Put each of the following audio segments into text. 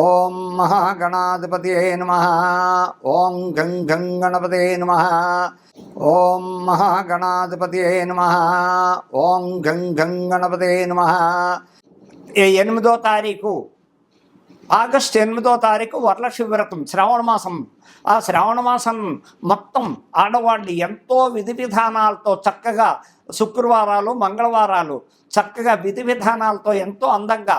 ఓం మహాగణాధిపతియే నమ. ఓం గం గం గణపతే నమ. ఓం మహాగణాధిపతియే నమ. ఓం గం గం గణపతే నమ. ఎనిమిదో తారీఖు ఆగస్టు ఎనిమిదో తారీఖు వరలక్ష్మి వ్రతం శ్రావణ మాసం. ఆ శ్రావణ మాసం మొత్తం ఆడవాళ్ళు ఎంతో విధి విధానాలతో చక్కగా శుక్రవారాలు మంగళవారాలు చక్కగా విధి విధానాలతో ఎంతో అందంగా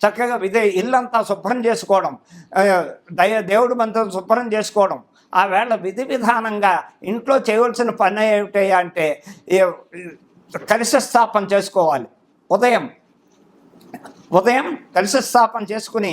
చక్కగా ఇదే ఇల్లంతా శుభ్రం చేసుకోవడం దయ దేవుడి మంత్రం శుభ్రం చేసుకోవడం ఆ వేళ విధి విధానంగా ఇంట్లో చేయవలసిన పని ఏమిటి అంటే కలిసి స్థాపన చేసుకోవాలి. ఉదయం ఉదయం కలిసి స్థాపన చేసుకుని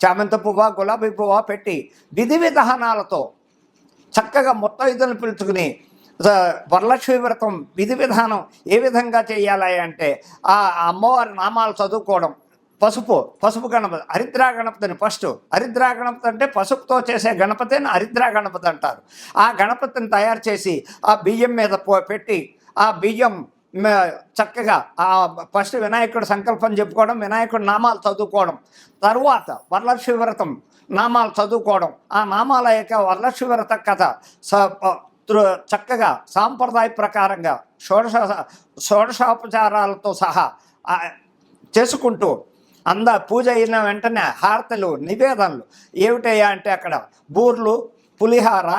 చామంతి పువ్వ గులాబీ పువ్వ పెట్టి విధి విధానాలతో చక్కగా ముత్తైదులను పిలుచుకుని వరలక్ష్మి వ్రతం విధి విధానం ఏ విధంగా చేయాలి అంటే ఆ అమ్మవారి నామాలు చదువుకోవడం. పసుపు పసుపు గణపతి హరిద్రా గణపతిని ఫస్ట్. హరిద్రా గణపతి అంటే పసుపుతో చేసే గణపతిని హరిద్రా గణపతి అంటారు. ఆ గణపతిని తయారు చేసి ఆ బియ్యం మీద పెట్టి ఆ బియ్యం చక్కగా ఫస్ట్ వినాయకుడు సంకల్పం చెప్పుకోవడం వినాయకుడు నామాలు చదువుకోవడం. తరువాత వరలక్ష్మి వ్రతం నామాలు చదువుకోవడం. ఆ నామాల యొక్క వరలక్ష్మి వ్రత కథ స చక్కగా సాంప్రదాయ ప్రకారంగా షోడశ షోడశోపచారాలతో సహా చేసుకుంటూ అంద పూజ అయిన వెంటనే హారతలు నివేదనలు ఏమిటయ్యా అంటే అక్కడ బూర్లు పులిహార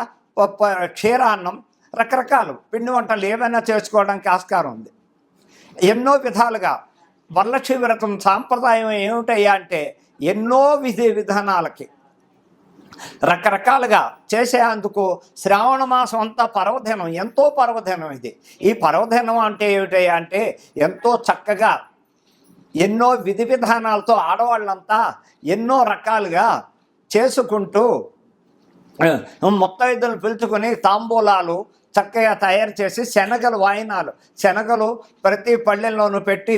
క్షీరాన్నం రకరకాలు పిండి వంటలు ఏమైనా చేసుకోవడానికి ఆస్కారం ఉంది. ఎన్నో విధాలుగా వరలక్ష్మి వ్రతం సాంప్రదాయం ఏమిటయ్యా అంటే ఎన్నో విధి విధానాలకి రకరకాలుగా చేసేందుకు శ్రావణ మాసం అంతా పర్వదినం ఎంతో పర్వదినం ఇది. ఈ పర్వదినం అంటే ఏమిటయ్యా అంటే ఎంతో చక్కగా ఎన్నో విధి విధానాలతో ఆడవాళ్ళంతా ఎన్నో రకాలుగా చేసుకుంటూ ముత్తైదులు పిలుచుకొని తాంబూలాలు చక్కగా తయారు చేసి శనగలు వాయినాలు శనగలు ప్రతి పల్లెల్లోనూ పెట్టి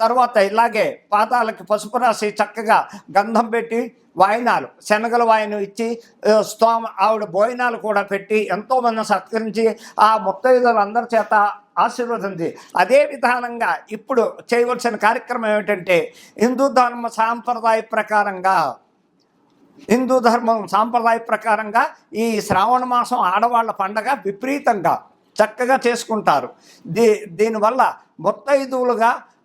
తర్వాత ఇలాగే పాదాలకి పసుపు రాసి చక్కగా గంధం పెట్టి వాయినాలు శనగల వాయినం ఇచ్చి స్తోమ ఆవిడ భోజనాలు కూడా పెట్టి ఎంతోమంది సత్కరించి ఆ ముత్తైదులు అందరి చేత ఆశీర్వదింది అదే విధానంగా ఇప్పుడు చేయవలసిన కార్యక్రమం ఏమిటంటే హిందూ ధర్మ సాంప్రదాయ ప్రకారంగా హిందూ ధర్మం సాంప్రదాయ ప్రకారంగా ఈ శ్రావణ మాసం ఆడవాళ్ళ పండగ విపరీతంగా చక్కగా చేసుకుంటారు. దీ దీనివల్ల ముత్తైదువులుగా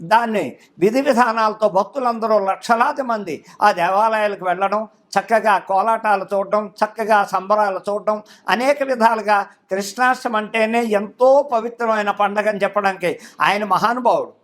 దాన్ని విధి విధానాలతో భక్తులందరూ లక్షలాది మంది ఆ దేవాలయాలకు వెళ్ళడం చక్కగా కోలాటాలు చూడడం చక్కగా సంబరాలు చూడడం అనేక విధాలుగా కృష్ణాష్టమి అంటేనే ఎంతో పవిత్రమైన పండగ అని చెప్పడానికి ఆయన మహానుభావుడు.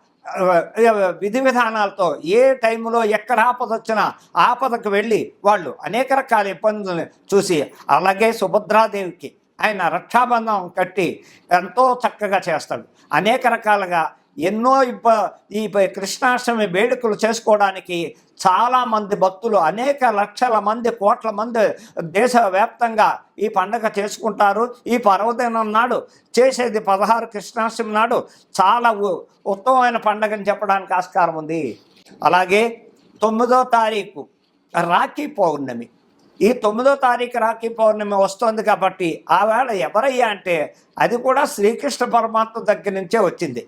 విధి విధానాలతో ఏ టైంలో ఎక్కడ ఆపద వచ్చినా ఆపదకు వెళ్ళి వాళ్ళు అనేక రకాల ఇబ్బందులను చూసి అలాగే సుభద్రాదేవికి ఆయన రక్షాబంధం కట్టి ఎంతో చక్కగా చేస్తాడు. అనేక రకాలుగా ఎన్నో ఇబ్బ ఈ కృష్ణాష్టమి వేడుకలు చేసుకోవడానికి చాలామంది భక్తులు అనేక లక్షల మంది కోట్ల మంది దేశవ్యాప్తంగా ఈ పండగ చేసుకుంటారు. ఈ పర్వదినం నాడు చేసేది పదహారు కృష్ణాష్టమి నాడు చాలా ఉ- ఉత్తమమైన పండగ అని చెప్పడానికి ఆస్కారం ఉంది. అలాగే తొమ్మిదో తారీఖు రాఖీ పౌర్ణమి. ఈ తొమ్మిదో తారీఖు రాఖీ పౌర్ణమి వస్తుంది కాబట్టి ఆవేళ ఎవరయ్యా అంటే అది కూడా శ్రీకృష్ణ పరమాత్మ దగ్గర నుంచే వచ్చింది.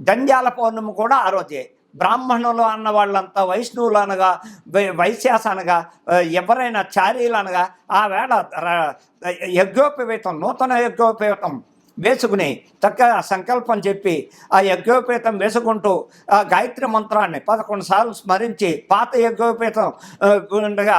దండ్యాల పౌర్ణమి కూడా ఆ రోజే. బ్రాహ్మణులు అన్న వాళ్ళంతా వైష్ణవులు అనగా వైశ్యాస అనగా ఎవరైనా చారీలు అనగా ఆ వేళ యజ్ఞోపవేతం నూతన యజ్ఞోపవేతం వేసుకుని చక్కగా సంకల్పం చెప్పి ఆ యజ్ఞోపేతం వేసుకుంటూ ఆ గాయత్రి మంత్రాన్ని పదకొండు సార్లు స్మరించి పాత యజ్ఞోపేతం ఉండగా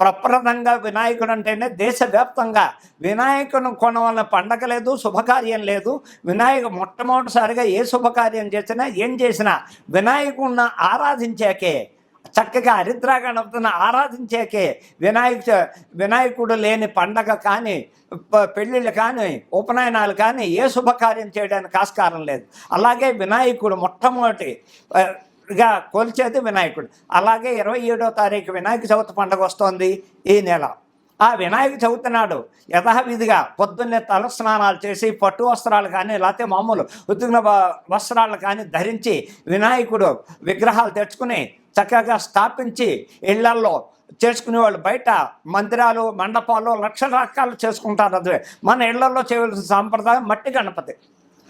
ప్రప్రదంగా వినాయకుడు అంటేనే దేశవ్యాప్తంగా. వినాయకుని కొనవలన పండగ లేదు శుభకార్యం లేదు. వినాయక మొట్టమొదటిసారిగా ఏ శుభకార్యం చేసినా ఏం చేసినా వినాయకుడిని ఆరాధించాకే చక్కగా హరిద్రా గణపతిని ఆరాధించాకే వినాయక వినాయకుడు లేని పండగ కానీ పెళ్ళిళ్ళు కానీ ఉపనయనాలు కానీ ఏ శుభకార్యం చేయడానికి ఆస్కారం లేదు. అలాగే వినాయకుడు మొట్టమొదటి గా కొలిచేది వినాయకుడు. అలాగే ఇరవై ఏడో తారీఖు వినాయక చవితి పండుగ వస్తోంది ఈ నెల. ఆ వినాయక చవితి నాడు యథావిధిగా పొద్దున్నే తల స్నానాలు చేసి పట్టు వస్త్రాలు కానీ లేకపోతే మామూలు ఉతికిన వస్త్రాలు కానీ ధరించి వినాయకుడు విగ్రహాలు తెచ్చుకుని చక్కగా స్థాపించి ఇళ్ళల్లో చేసుకునే వాళ్ళు బయట మందిరాలు మండపాలు లక్ష రకాలు చేసుకుంటారు అదే. మన ఇళ్ళలో చేయవలసిన సాంప్రదాయం మట్టి గణపతి.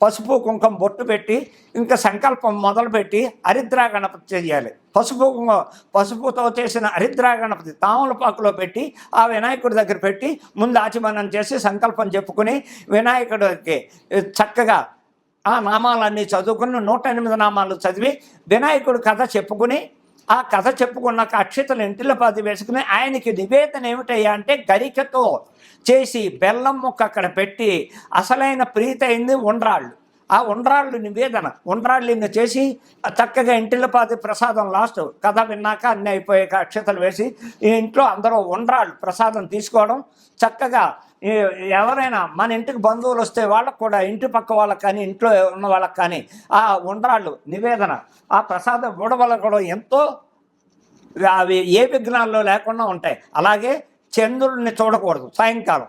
పసుపు కుంకుమ బొట్టు పెట్టి ఇంకా సంకల్పం మొదలుపెట్టి హరిద్రా గణపతి చేయాలి. పసుపు కుంకుమ పసుపుతో చేసిన హరిద్రా గణపతి తామలపాకులో పెట్టి ఆ వినాయకుడి దగ్గర పెట్టి ముందు ఆచమనం చేసి సంకల్పం చెప్పుకుని వినాయకుడికి చక్కగా ఆ నామాలన్నీ చదువుకుని నూట ఎనిమిది నామాలు చదివి వినాయకుడి కథ చెప్పుకుని ఆ కథ చెప్పుకున్నాక అక్షతలు ఇంటిలపాది వేసుకుని ఆయనకి నివేదన ఏమిటయ్యా అంటే గరికతో చేసి బెల్లం ముక్క అక్కడ పెట్టి అసలైన ప్రీతైంది ఉండ్రాళ్ళు. ఆ ఉండ్రాళ్ళు నివేదన. ఉండ్రాళ్ళు చేసి చక్కగా ఇంటిలపాది ప్రసాదం లాస్ట్. కథ విన్నాక అన్నీ అయిపోయాక అక్షతలు వేసి ఇంట్లో అందరూ ఉండ్రాళ్ళు. ప్రసాదం తీసుకోవడం చక్కగా ఎవరైనా మన ఇంటికి బంధువులు వస్తే వాళ్ళకు కూడా ఇంటి పక్క వాళ్ళకి కానీ ఇంట్లో ఉన్న వాళ్ళకి కానీ ఆ ఉండ్రాళ్ళు నివేదన ఆ ప్రసాదం ఇవ్వడం వల్ల కూడా ఎంతో అవి ఏ విఘ్నాల్లో లేకుండా ఉంటాయి. అలాగే చంద్రుడిని చూడకూడదు సాయంకాలం.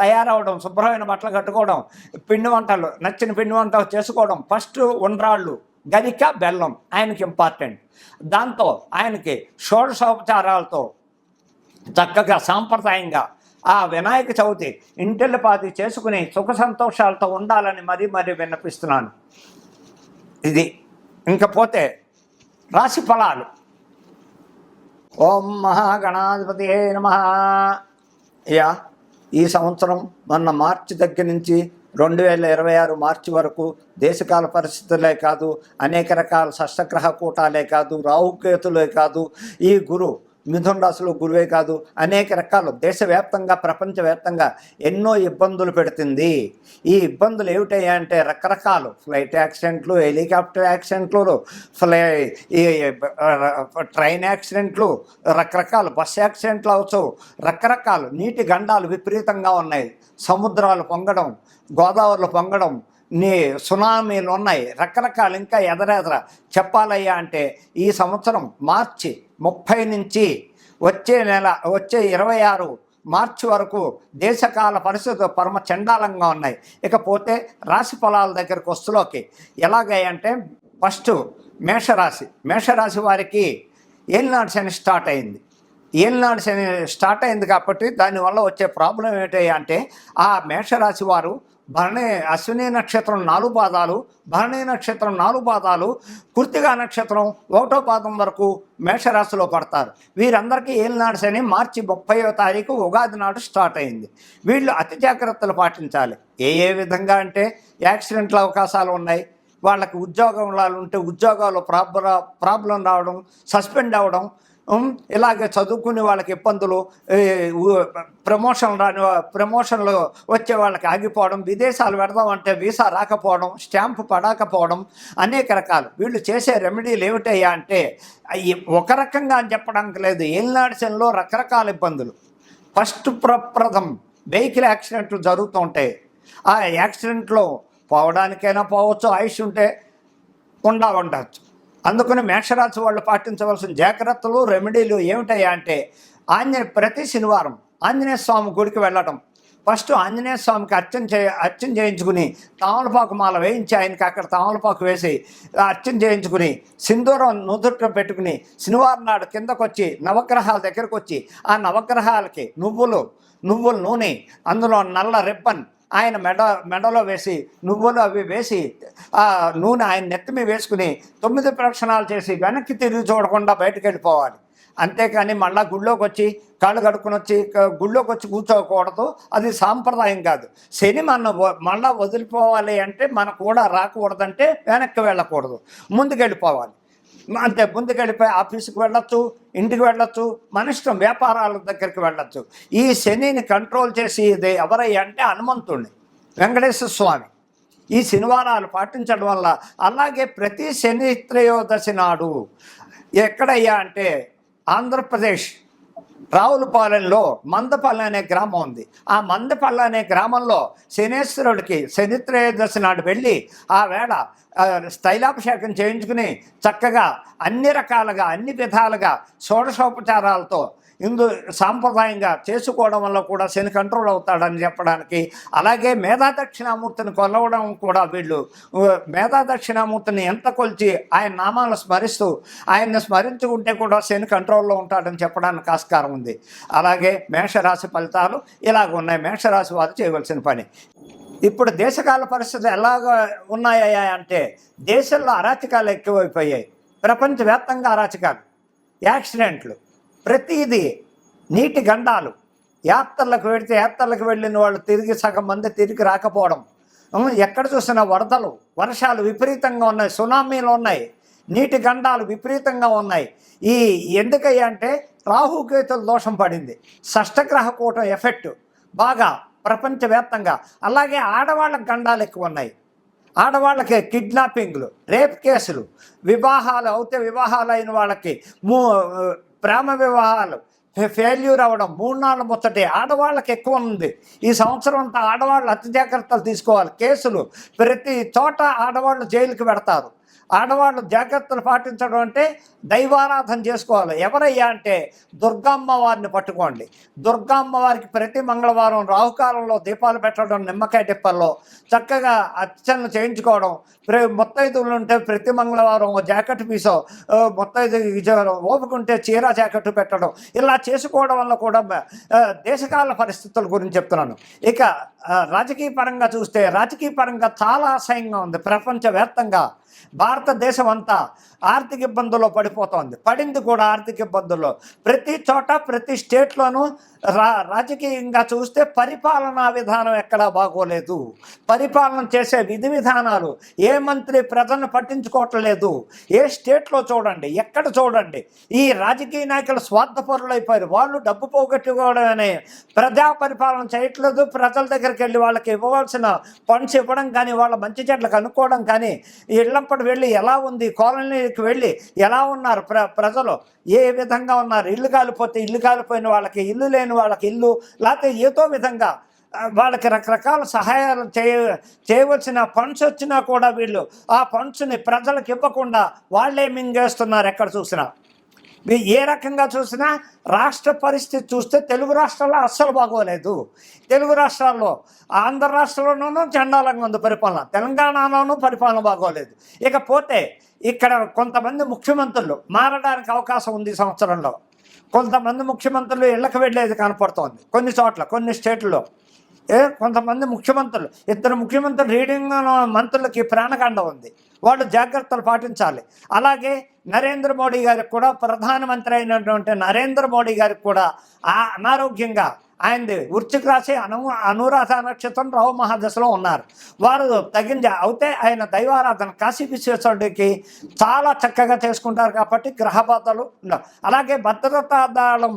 తయారవడం శుభ్రమైన బట్టలు కట్టుకోవడం పిండి వంటలు నచ్చిన పిండి వంటలు చేసుకోవడం ఫస్ట్ ఉండ్రాళ్ళు గరిక బెల్లం ఆయనకి ఇంపార్టెంట్ దాంతో ఆయనకి షోడశోపచారాలతో చక్కగా సాంప్రదాయంగా ఆ వినాయక చవితి ఇంటిల్లిపాతి చేసుకుని సుఖ సంతోషాలతో ఉండాలని మరీ మరీ విన్నపిస్తున్నాను. ఇది ఇంకపోతే రాశి ఫలాలు. ఓం మహాగణాధిపతి నమ. యా. ఈ సంవత్సరం మొన్న మార్చి దగ్గర నుంచి రెండు వేల ఇరవై ఆరు మార్చి వరకు దేశకాల పరిస్థితులే కాదు అనేక రకాల షష్టగ్రహ కూటాలే కాదు రాహుకేతులే కాదు ఈ గురు మిథున రాశిలో గురువే కాదు అనేక రకాలు దేశవ్యాప్తంగా ప్రపంచవ్యాప్తంగా ఎన్నో ఇబ్బందులు పెడుతుంది. ఈ ఇబ్బందులు ఏమిటయ్యా అంటే రకరకాలు. ఫ్లైట్ యాక్సిడెంట్లు హెలికాప్టర్ యాక్సిడెంట్లు ఫ్లై ఈ ట్రైన్ యాక్సిడెంట్లు రకరకాలు. బస్ యాక్సిడెంట్లు అవచ్చు రకరకాలు. నీటి గండాలు విపరీతంగా ఉన్నాయి. సముద్రాలు పొంగడం గోదావరిలో పొంగడం నీ సునామీలు ఉన్నాయి. రకరకాలు ఇంకా ఎదరెదర చెప్పాలయ్యా అంటే ఈ సంవత్సరం మార్చి ముప్పై నుంచి వచ్చే నెల వచ్చే ఇరవై ఆరు మార్చి వరకు దేశకాల పరిస్థితులు పరమ చండాలంగా ఉన్నాయి. ఇకపోతే రాశి ఫలాల దగ్గరకు వస్తులోకి ఎలాగంటే ఫస్ట్ మేషరాశి. మేషరాశి వారికి ఏలినాడు శని స్టార్ట్ అయింది. ఏలినాడు శని స్టార్ట్ అయింది కాబట్టి దానివల్ల వచ్చే ప్రాబ్లం ఏంటి అంటే ఆ మేషరాశి వారు భరణి అశ్విని నక్షత్రం నాలుగు పాదాలు భరణి నక్షత్రం నాలుగు పాదాలు కృతిగా నక్షత్రం ఒకటో పాదం వరకు మేషరాశిలో పడతారు. వీరందరికీ ఏలినాడు శని మార్చి ముప్పైవ తారీఖు ఉగాది నాడు స్టార్ట్ అయింది. వీళ్ళు అతి జాగ్రత్తలు పాటించాలి. ఏ ఏ విధంగా అంటే యాక్సిడెంట్ల అవకాశాలు ఉన్నాయి. వాళ్ళకి ఉద్యోగం ఉంటే ఉద్యోగాలు ప్రాబ్ల ప్రాబ్లం రావడం సస్పెండ్ అవ్వడం ఇలాగే చదువుకునే వాళ్ళకి ఇబ్బందులు ప్రమోషన్ రాని ప్రమోషన్లు వచ్చే వాళ్ళకి ఆగిపోవడం విదేశాలు పెడదామంటే వీసా రాకపోవడం స్టాంపు పడకపోవడం అనేక రకాలు. వీళ్ళు చేసే రెమెడీలు ఏమిటయ్యా అంటే ఒక రకంగా అని చెప్పడానికి లేదు. ఏలినాడిసన్లో రకరకాల ఇబ్బందులు. ఫస్ట్ ప్రప్రథం వెహికల్ యాక్సిడెంట్లు జరుగుతూ ఉంటాయి. ఆ యాక్సిడెంట్లో పోవడానికైనా పోవచ్చు ఆయుష్ ఉంటే ఉండా ఉండవచ్చు అందుకని మేషరాశి వాళ్ళు పాటించవలసిన జాగ్రత్తలు రెమెడీలు ఏమిటయ్యా అంటే ఆంజనేయ ప్రతి శనివారం ఆంజనేయ స్వామి గుడికి వెళ్ళడం ఫస్ట్ ఆంజనేయ స్వామికి అర్చన చే అర్చన చేయించుకుని తామలపాకు మాల వేయించి ఆయనకి అక్కడ తామలపాకు వేసి అర్చన చేయించుకుని సింధూరం నుదుట పెట్టుకుని శనివారం నాడు కిందకు వచ్చి నవగ్రహాల దగ్గరకు వచ్చి ఆ నవగ్రహాలకి నువ్వులు నువ్వుల నూనె అందులో నల్ల రిబ్బన్ ఆయన మెడ మెడలో వేసి నువ్వులు అవి వేసి ఆ నూనె ఆయన నెత్తి మీద వేసుకుని తొమ్మిది ప్రక్షణాలు చేసి వెనక్కి తిరిగి చూడకుండా బయటకు వెళ్ళిపోవాలి. అంతేకాని మళ్ళా గుళ్ళోకి వచ్చి కాళ్ళు కడుక్కుని వచ్చి గుళ్ళోకి వచ్చి కూర్చోకూడదు. అది సాంప్రదాయం కాదు. శని మనం మళ్ళా వదిలిపోవాలి అంటే మన కూడా రాకూడదంటే వెనక్కి వెళ్ళకూడదు. ముందుకు వెళ్ళిపోవాలి అంతే ముందుకు ఆఫీస్కి వెళ్ళొచ్చు ఇంటికి వెళ్ళొచ్చు మన ఇష్టం వ్యాపారాల దగ్గరికి వెళ్ళొచ్చు. ఈ శనిని కంట్రోల్ చేసి ఇది ఎవరయ్యా అంటే హనుమంతుడిని వెంకటేశ్వర స్వామి. ఈ శనివారాలు పాటించడం వల్ల అలాగే ప్రతి శని త్రయోదశి నాడు ఎక్కడయ్యా అంటే ఆంధ్రప్రదేశ్. రావులపాలెంలో మందపల్లి అనే గ్రామం ఉంది. ఆ మందపల్లి అనే గ్రామంలో శనేశ్వరుడికి శనిత్రయోదశి నాడు వెళ్ళి ఆ వేళ తైలాభిషేకం చేయించుకుని చక్కగా అన్ని రకాలుగా అన్ని విధాలుగా షోడశోపచారాలతో ఇందు సాంప్రదాయంగా చేసుకోవడం వల్ల కూడా శని కంట్రోల్ అవుతాడని చెప్పడానికి అలాగే మేధా దక్షిణామూర్తిని కొలవడం కూడా వీళ్ళు. మేధా దక్షిణామూర్తిని ఎంత కొలిచి ఆయన నామాలను స్మరిస్తూ ఆయన్ని స్మరించుకుంటే కూడా శని కంట్రోల్లో ఉంటాడని చెప్పడానికి ఆస్కారం ఉంది. అలాగే మేషరాశి ఫలితాలు ఇలాగ ఉన్నాయి. మేషరాశి వారు చేయవలసిన పని. ఇప్పుడు దేశకాల పరిస్థితులు ఎలాగ ఉన్నాయా అంటే దేశంలో అరాచకాలు ఎక్కువైపోయాయి. ప్రపంచవ్యాప్తంగా అరాచకాలు యాక్సిడెంట్లు. ప్రతిదీ నీటి గండాలు. యాత్రలకు వెళితే యాత్రలకు వెళ్ళిన వాళ్ళు తిరిగి సగం మంది తిరిగి రాకపోవడం. ఎక్కడ చూసినా వరదలు వర్షాలు విపరీతంగా ఉన్నాయి సునామీలు ఉన్నాయి నీటి గండాలు విపరీతంగా ఉన్నాయి. ఈ ఎందుకయ్యా అంటే రాహుకేతుల దోషం పడింది. షష్టగ్రహ కూటం ఎఫెక్ట్ బాగా ప్రపంచవ్యాప్తంగా. అలాగే ఆడవాళ్ళ గండాలు ఎక్కువ ఉన్నాయి. ఆడవాళ్ళకి కిడ్నాపింగ్లు రేప్ కేసులు వివాహాలు అవుతే వివాహాలు అయిన వాళ్ళకి మూ ప్రేమ వివాహాలు ఫెయిల్యూర్ అవ్వడం మూడు నాలుగు ముచ్చటి ఆడవాళ్ళకి ఎక్కువ ఉంది. ఈ సంవత్సరం అంతా ఆడవాళ్ళు అతి జాగ్రత్తలు తీసుకోవాలి. కేసులు ప్రతి చోట ఆడవాళ్ళు జైలుకి పెడతారు. ఆడవాళ్ళు జాగ్రత్తలు పాటించడం అంటే దైవారాధన చేసుకోవాలి. ఎవరయ్యా అంటే దుర్గమ్మ వారిని పట్టుకోండి. దుర్గమ్మ వారికి ప్రతి మంగళవారం రాహుకాలంలో దీపాలు పెట్టడం నిమ్మకాయ టిప్పల్లో చక్కగా అర్చనలు చేయించుకోవడం ప్ర మొత్తైదులు ఉంటే ప్రతి మంగళవారం ఓ జాకెట్ పీసో మొత్తైదు ఇచ్చేవారు. ఓపుకుంటే చీర జాకెట్ పెట్టడం ఇలా చేసుకోవడం వల్ల కూడా దేశకాల పరిస్థితుల గురించి చెప్తున్నాను. ఇక రాజకీయ పరంగా చూస్తే రాజకీయ పరంగా చాలా అసహ్యంగా ఉంది ప్రపంచవ్యాప్తంగా. భారతదేశం అంతా ఆర్థిక ఇబ్బందుల్లో పడిపోతోంది. పడింది కూడా ఆర్థిక ఇబ్బందుల్లో. ప్రతి చోట ప్రతి స్టేట్లోనూ రా రాజకీయంగా చూస్తే పరిపాలనా విధానం ఎక్కడా బాగోలేదు. పరిపాలన చేసే విధి విధానాలు ఏ మంత్రి ప్రజలను పట్టించుకోవట్లేదు. ఏ స్టేట్లో చూడండి ఎక్కడ చూడండి ఈ రాజకీయ నాయకులు స్వార్థపరులు అయిపోయారు వాళ్ళు డబ్బు పోగొట్టుకోవడమే ప్రజా పరిపాలన చేయట్లేదు. ప్రజల దగ్గరికి వెళ్ళి వాళ్ళకి ఇవ్వవలసిన ఫండ్స్ ఇవ్వడం కానీ వాళ్ళ మంచి చెట్లు కనుక్కోవడం కానీ ఇళ్ళంపటి వెళ్ళి ఎలా ఉంది? కాలనీకి వెళ్ళి ఎలా ఉన్నారు ప్ర ప్రజలు? ఏ విధంగా ఉన్నారు? ఇల్లు కాలిపోతే ఇల్లు కాలిపోయిన వాళ్ళకి ఇల్లు లేని వాళ్ళకి ఇల్లు లేకపోతే ఏదో విధంగా వాళ్ళకి రకరకాల సహాయాలు చేయ చేయవలసిన ఫండ్స్ వచ్చినా కూడా వీళ్ళు ఆ ఫండ్స్ని ప్రజలకు ఇవ్వకుండా వాళ్ళే మింగేస్తున్నారు ఎక్కడ చూసినా. ఏ రకంగా చూసినా రాష్ట్ర పరిస్థితి చూస్తే తెలుగు రాష్ట్రాల్లో అస్సలు బాగోలేదు. తెలుగు రాష్ట్రాల్లో ఆంధ్ర రాష్ట్రంలోనూ చండాలంగా ఉంది పరిపాలన. తెలంగాణలోనూ పరిపాలన బాగోలేదు. ఇకపోతే ఇక్కడ కొంతమంది ముఖ్యమంత్రులు మారడానికి అవకాశం ఉంది సంవత్సరంలో. కొంతమంది ముఖ్యమంత్రులు ఇళ్ళకి వెళ్ళేది కనపడుతోంది. కొన్ని చోట్ల కొన్ని స్టేట్లలో. కొంతమంది ముఖ్యమంత్రులు ఇద్దరు ముఖ్యమంత్రులు రీడింగ్ మంత్రులకి ప్రాణకాండ ఉంది. వాళ్ళు జాగ్రత్తలు పాటించాలి. అలాగే నరేంద్ర మోడీ గారికి కూడా ప్రధానమంత్రి అయినటువంటి నరేంద్ర మోడీ గారికి కూడా ఆ అనారోగ్యంగా ఆయనది వృశ్చిక రాశి అను అనురాధ నక్షత్రం రావు మహాదశలో ఉన్నారు. వారు తగిన అయితే ఆయన దైవారాధన కాశీ విశ్వేశ్వరుడికి చాలా చక్కగా చేసుకుంటారు కాబట్టి గ్రహబాధలు ఉండవు. అలాగే భద్రతా దళం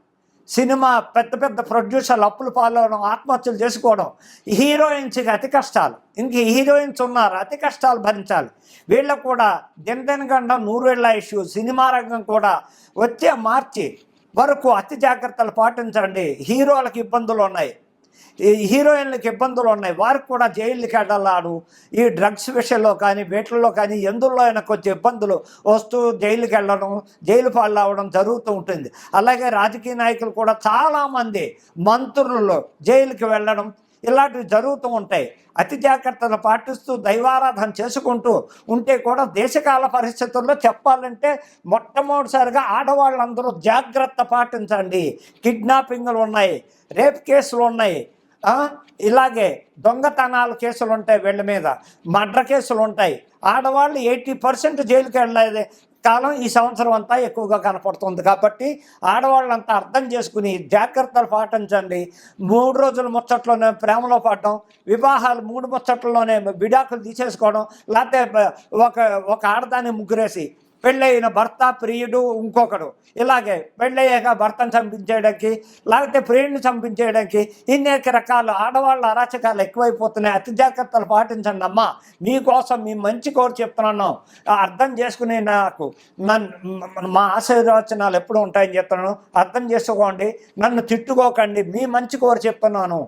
సినిమా పెద్ద పెద్ద ప్రొడ్యూసర్లు అప్పులు పాలవడం ఆత్మహత్యలు చేసుకోవడం హీరోయిన్స్కి అతి కష్టాలు. ఇంక హీరోయిన్స్ ఉన్నారు అతి కష్టాలు భరించాలి. వీళ్ళకు కూడా దినదినగండం నూరేళ్ళ ఇష్యూ సినిమా రంగం కూడా వచ్చే మార్చి వరకు అతి జాగ్రత్తలు పాటించండి. హీరోలకు ఇబ్బందులు ఉన్నాయి. ఈ హీరోయిన్లకు ఇబ్బందులు ఉన్నాయి. వారికి కూడా జైళ్ళకి వెళ్ళాడు. ఈ డ్రగ్స్ విషయంలో కానీ వీటిల్లో కానీ ఎందులో అయినా కొంచెం ఇబ్బందులు వస్తూ జైలుకి వెళ్ళడం జైలు పాలు జరుగుతూ ఉంటుంది. అలాగే రాజకీయ నాయకులు కూడా చాలామంది మంత్రులు జైలుకి వెళ్ళడం ఇలాంటివి జరుగుతూ ఉంటాయి. అతి జాగ్రత్తలు పాటిస్తూ దైవారాధన చేసుకుంటూ ఉంటే కూడా దేశకాల పరిస్థితుల్లో చెప్పాలంటే మొట్టమొదటిసారిగా ఆడవాళ్ళందరూ జాగ్రత్త పాటించండి. కిడ్నాపింగ్లు ఉన్నాయి రేప్ కేసులు ఉన్నాయి. ఇలాగే దొంగతనాల కేసులు ఉంటాయి వీళ్ళ మీద. మర్డర్ కేసులు ఉంటాయి. ఆడవాళ్ళు ఎయిటీ పర్సెంట్ జైలుకి వెళ్ళలేదు కాలం ఈ సంవత్సరం అంతా ఎక్కువగా కనపడుతుంది కాబట్టి ఆడవాళ్ళంతా అర్థం చేసుకుని జాగ్రత్తలు పాటించండి. మూడు రోజుల ముచ్చట్లోనే ప్రేమలో పడడం వివాహాలు మూడు ముచ్చట్లలోనే విడాకులు తీసేసుకోవడం లేకపోతే ఒక ఒక ఆడదాన్ని ముగ్గురేసి పెళ్ళైన భర్త ప్రియుడు ఇంకొకడు. ఇలాగే పెళ్ళయ్యాక భర్తను చంపించేయడానికి లేకపోతే ప్రియుడిని చంపించేయడానికి ఇన్నేక రకాల ఆడవాళ్ళ అరాచకాలు ఎక్కువైపోతున్నాయి. అతి జాగ్రత్తలు పాటించండి అమ్మా. మీకోసం మీ మంచి కోరు చెప్తున్నాను. అర్థం చేసుకుని నాకు నన్ను మా ఆశీర్వచనాలు ఎప్పుడు ఉంటాయని చెప్తున్నాను. అర్థం చేసుకోండి. నన్ను తిట్టుకోకండి. మీ మంచి కోరు చెప్తున్నాను.